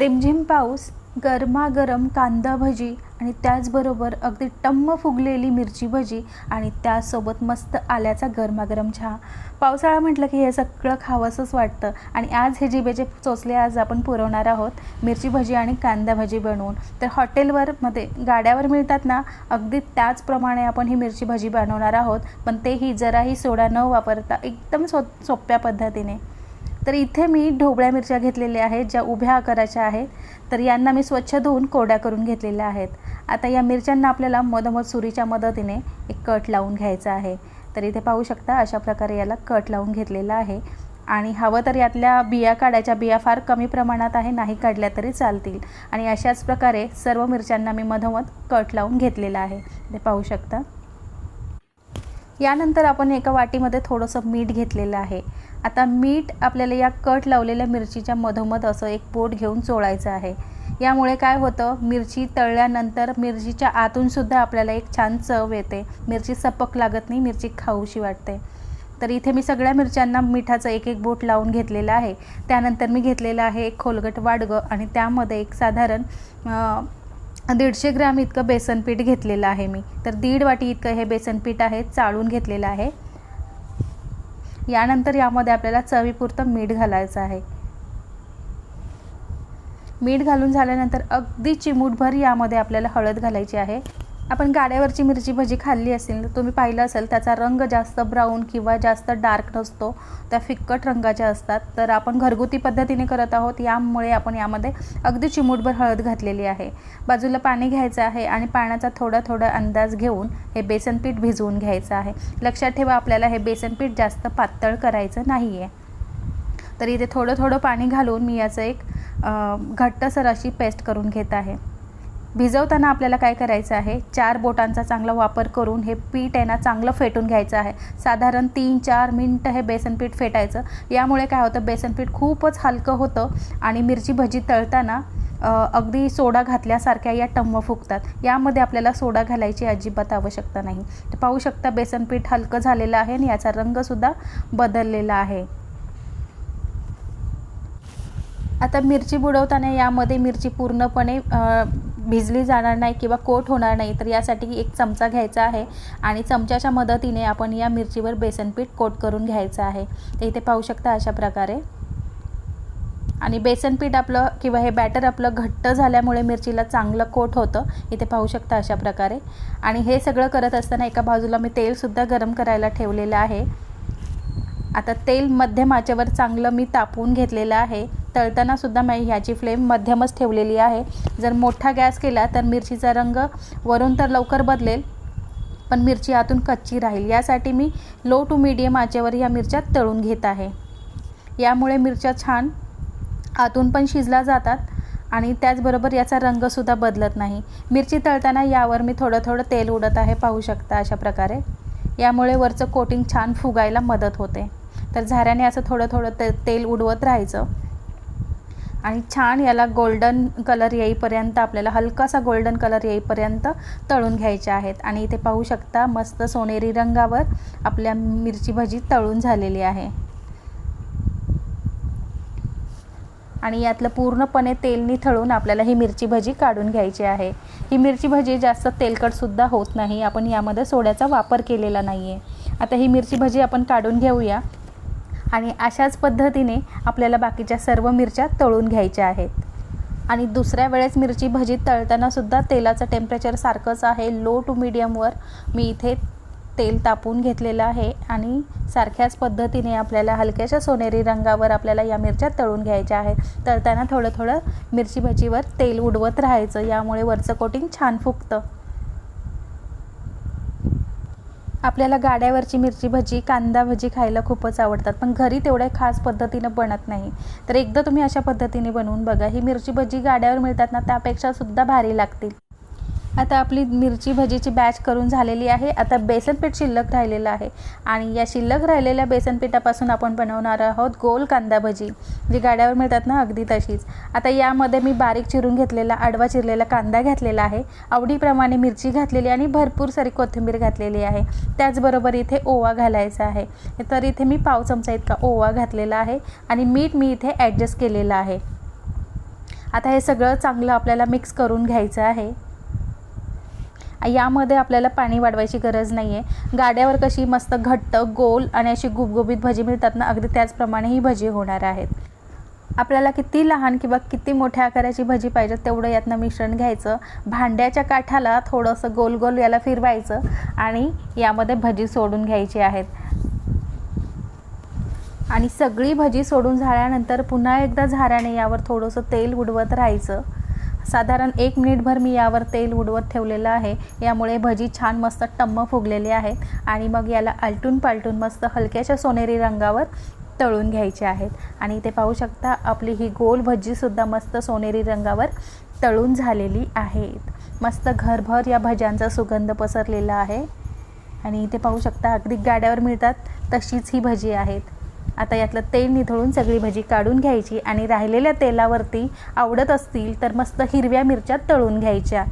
रिमझिम पाऊस गरमागरम कांदा भजी आणि त्याचबरोबर अगदी टम्म फुगलेली मिरची भजी आणि त्यासोबत मस्त आल्याचा गरमागरम चहा. पावसाळा म्हटलं की हे सगळं खावंसंच वाटतं आणि आज हे जिबेचे चोचले आज आपण पुरवणार आहोत मिरची भजी आणि कांदा भजी बनवून. तर हॉटेलवर मध्ये गाड्यावर मिळतात ना अगदी त्याचप्रमाणे आपण ही मिरची भजी बनवणार आहोत पण तेही जराही सोडा न वापरता एकदम सो सोप्या पद्धतीने. तर इथे मी ढोबळ्या मिरच्या घेतलेल्या आहेत ज्या उभ्या आकाराच्या आहेत. तर यांना मी स्वच्छ धुवून कोरड्या करून घेतलेल्या आहेत. आता या मिरच्यांना आपल्याला मधोमध सुरीच्या मदतीने एक कट लावून घ्यायचा आहे. तर इथे पाहू शकता अशा प्रकारे याला कट लावून घेतलेला आहे. आणि हवं तर यातल्या बिया काढायच्या. बिया फार कमी प्रमाणात आहे नाही काढल्या तरी चालतील. आणि अशाच प्रकारे सर्व मिरच्यांना मी मधोमध कट लावून घेतलेला आहे. ते पाहू शकता. यानंतर आपण एका वाटीमध्ये थोडंसं मीठ घेतलेलं आहे. आता मीठ आपल्याला या कट लावलेल्या मिरचीच्या मधोमध असं एक बोट घेऊन चोळायचं आहे. यामुळे काय होतं मिरची तळल्यानंतर मिरचीच्या आतूनसुद्धा आपल्याला एक छान चव येते. मिरची सपक लागत नाही मिरची खाऊशी वाटते. तर इथे मी सगळ्या मिरच्यांना मिठाचं एक एक बोट लावून घेतलेलं आहे. त्यानंतर मी घेतलेलं आहे एक खोलगट वाडगं आणि त्यामध्ये एक साधारण दीडशे ग्रॅम इतकं बेसनपीठ घेतलेलं आहे मी. तर दीड वाटी इतकं हे बेसनपीठ आहे चाळून घेतलेलं आहे. यानंतर यामध्ये आपल्याला चवीपुरतं मीठ घालायचं आहे. मीठ घालून झाल्यानंतर अगदी चिमूटभर यामध्ये आपल्याला हळद घालायची आहे. आपण गाड्यावरची मिरची भजी खाल्ली असेल तर तुम्ही पाहिलं असेल त्याचा रंग जास्त ब्राऊन किंवा जास्त डार्क नसतो. त्या फिक्कट रंगाच्या असतात. तर आपण घरगुती पद्धतीने करत आहोत यामुळे आपण यामध्ये अगदी चिमूटभर हळद घातलेली आहे. बाजूला पाणी घ्यायचं आहे आणि पाण्याचा थोडा थोडा अंदाज घेऊन हे बेसनपीठ भिजवून घ्यायचं आहे. लक्षात ठेवा आपल्याला हे बेसनपीठ जास्त पातळ करायचं नाही आहे तर इथे थोडं थोडं पाणी घालून मी याचं एक घट्टसर अशी पेस्ट करून घेत आहे. भिजवताना आपल्याला काय करायचं आहे? चार बोटांचा चांगला वापर करून हे पीठ आहे ना चांगलं फेटून घ्यायचं आहे. साधारण तीन चार मिनटं हे बेसन पीठ फेटायचं. यामुळे काय होतं बेसन पीठ खूपच हलकं होतं आणि मिरची भजी तळताना अगदी सोडा घातल्यासारख्या या टम्म फुगतात. यामध्ये आपल्याला सोडा घालायची अजिबात आवश्यकता नाही. तर पाहू शकता बेसन पीठ हलकं झालेलं आहे आणि याचा रंगसुद्धा बदललेला आहे. आता मिरची बुडवताना यामध्ये मिरची पूर्णपणे भिजली जाणार नाही किंवा कोट होणार नाही तर यासाठी एक चमचा घ्यायचा आहे आणि चमच्याच्या मदतीने आपण या मिरचीवर बेसनपीठ कोट करून घ्यायचं आहे. ते इथे पाहू शकता अशा प्रकारे. आणि बेसनपीठ आपलं किंवा हे बॅटर आपलं घट्ट झाल्यामुळे मिरचीला चांगलं कोट होतं. इथे पाहू शकता अशा प्रकारे. आणि हे सगळं करत असताना एका बाजूला मी तेलसुद्धा गरम करायला ठेवलेलं आहे. आता तेल मध्यम आचेवर चांगलं मी तापवून घेतलेलं आहे. तळतानासुद्धा मी ह्याची फ्लेम मध्यमच ठेवलेली आहे. जर मोठा गॅस केला तर मिरचीचा रंग वरून तर लवकर बदलेल पण मिरची आतून कच्ची राहील. यासाठी मी लो टू मीडियम आचेवर या मिरच्या तळून घेत आहे. यामुळे मिरच्या छान आतून पण शिजल्या जातात आणि त्याचबरोबर याचा रंगसुद्धा बदलत नाही. मिरची तळताना यावर मी थोडं थोडं तेल उडत आहे पाहू शकता अशा प्रकारे. यामुळे वरचं कोटिंग छान फुगायला मदत होते. तर झाऱ्याने असं थोडं थोडं ते तेल उडवत राहायचं. आणि छान याला गोल्डन कलर येईपर्यंत आपल्याला हलकासा गोल्डन कलर येईपर्यंत तळून घ्यायचे आहेत. आणि इथे पाहू शकता मस्त सोनेरी रंगावर आपल्या मिरची भजी तळून झालेली आहे. आणि यातलं पूर्णपणे तेल निथळून आपल्याला ही मिरची भजी काढून घ्यायची आहे. ही मिरची भजी जास्त तेलकटसुद्धा होत नाही. आपण यामध्ये सोड्याचा वापर केलेला नाही आहे आता ही मिरची भजी आपण काढून घेऊया. आणि अशाच पद्धतीने आपल्याला बाकीच्या सर्व मिरच्या तळून घ्यायच्या आहेत. आणि दुसऱ्या वेळेस मिरची भजी तळतानासुद्धा तेलाचं टेम्परेचर सारखंच आहे. लो टू मिडियमवर मी इथे तेल तापून घेतलेलं आहे आणि सारख्याच पद्धतीने आपल्याला हलक्याशा सोनेरी रंगावर आपल्याला या मिरच्या तळून घ्यायच्या आहेत. तळताना थोडं थोडं मिरची भजीवर तेल उडवत राहायचं. यामुळे वरचं कोटिंग छान फुगतं. आपल्याला गाड्यावरची मिरची भजी कांदा भजी खायला खूपच आवडतात पण घरी तेवढ्या खास पद्धतीनं बनत नाही. तर एकदा तुम्ही अशा पद्धतीने बनवून बघा. ही मिरची भजी गाड्यावर मिळतात ना त्यापेक्षा सुद्धा भारी लागतील. आता आपली मिरची भजीची बॅच करून झालेली आहे. आता बेसन पीठ शिल्लक राहिलेलं आहे. आणि या शिल्लक राहिलेल्या बेसनपीठापासून आपण बनवणार आहोत गोल कांदा भजी जी गाड्यावर मिळतात ना अगदी तशीच. आता यामध्ये मी बारीक चिरून घेतलेला आडवा चिरलेला कांदा घातलेला आहे. आवडीप्रमाणे मिरची घातलेली आणि भरपूर सारी कोथिंबीर घातलेली आहे. त्याचबरोबर इथे ओवा घालायचा आहे. तर इथे मी पाव चमचा इतका ओवा घातलेला आहे आणि मीठ मी इथे ॲडजस्ट केलेलं आहे. आता हे सगळं चांगलं आपल्याला मिक्स करून घ्यायचं आहे. यामध्ये आपल्याला पाणी वाढवायची गरज नाही आहे गाड्यावर कशी मस्त घट्ट गोल आणि अशी गुबगुबीत भजी मिळतात ना अगदी त्याचप्रमाणे ही भजी होणार आहेत. आपल्याला किती लहान किंवा किती मोठ्या आकाराची भजी पाहिजे तेवढं यातनं मिश्रण घ्यायचं. भांड्याच्या काठाला थोडंसं गोल गोल याला फिरवायचं आणि यामध्ये भजी सोडून घ्यायची आहेत. आणि सगळी भजी सोडून झाल्यानंतर पुन्हा एकदा झाऱ्याने यावर थोडंसं तेल उडवत राहायचं. साधारण एक मिनिटभर मी यावर तेल उडवत ठेवलेलं आहे. यामुळे भजी छान मस्त टम्म फुगलेले आहेत. आणि मग याला आलटून पालटून मस्त हलक्याच्या सोनेरी रंगावर तळून घ्यायचे आहेत. आणि ते पाहू शकता आपली ही गोल भजीसुद्धा मस्त सोनेरी रंगावर तळून झालेली आहेत. मस्त घरभर या भज्यांचा सुगंध पसरलेला आहे. आणि इथे पाहू शकता अगदी गाड्यावर मिळतात तशीच ही भजी आहेत. आता यातलं तेल निथळून सगळी भजी काढून घ्यायची आणि राहिलेल्या तेलावरती आवडत असतील तर मस्त हिरव्या मिरच्या तळून घ्यायच्या.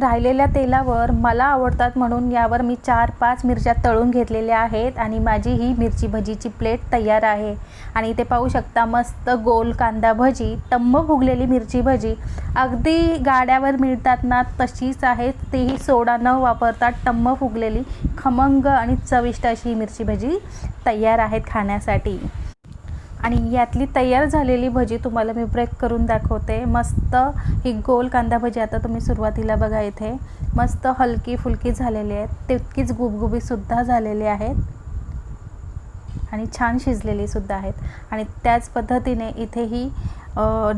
राहिलेल्या तेलावर मला आवडतात म्हणून यावर मी चार पाच मिरच्या तळून घेतलेल्या आहेत आणि माझी ही मिरची भजीची प्लेट तयार आहे. आणि इथे पाहू शकता मस्त गोल कांदा भजी टम्म फुगलेली मिरची भजी. अगदी गाड्यावर मिळतात ना तशीच आहे तीही सोडा न वापरता टम्म फुगलेली खमंग आणि चविष्ट अशी ही मिरची भजी तयार आहेत खाण्यासाठी. आणि यातली तयार झालेली भजी तुम्हाला मी ब्रेक करून दाखवते. मस्त ही गोल कांदा भजी आता तुम्ही सुरुवातीला बघा इथे. मस्त हलकी फुलकी झालेली आहेत. तितकीच गुबगुबीसुद्धा झालेली आहेत. आणि छान शिजलेलीसुद्धा आहेत. आणि त्याच पद्धतीने इथे ही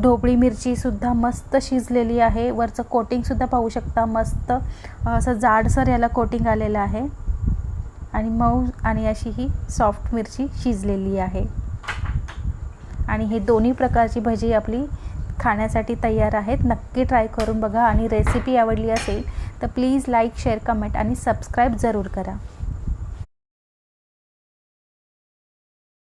ढोबळी मिरचीसुद्धा मस्त शिजलेली आहे. वरचं कोटिंगसुद्धा पाहू शकता. मस्त असं जाडसर याला कोटिंग आलेलं आहे. आणि मऊ आणि अशी ही सॉफ्ट मिरची शिजलेली आहे. आणि हे दोन्ही प्रकारची भजी आपली खाण्यासाठी तयार आहेत. नक्की ट्राय करून बघा आणि रेसिपी आवडली असेल तर प्लीज लाईक शेअर कमेंट आणि सबस्क्राईब जरूर करा.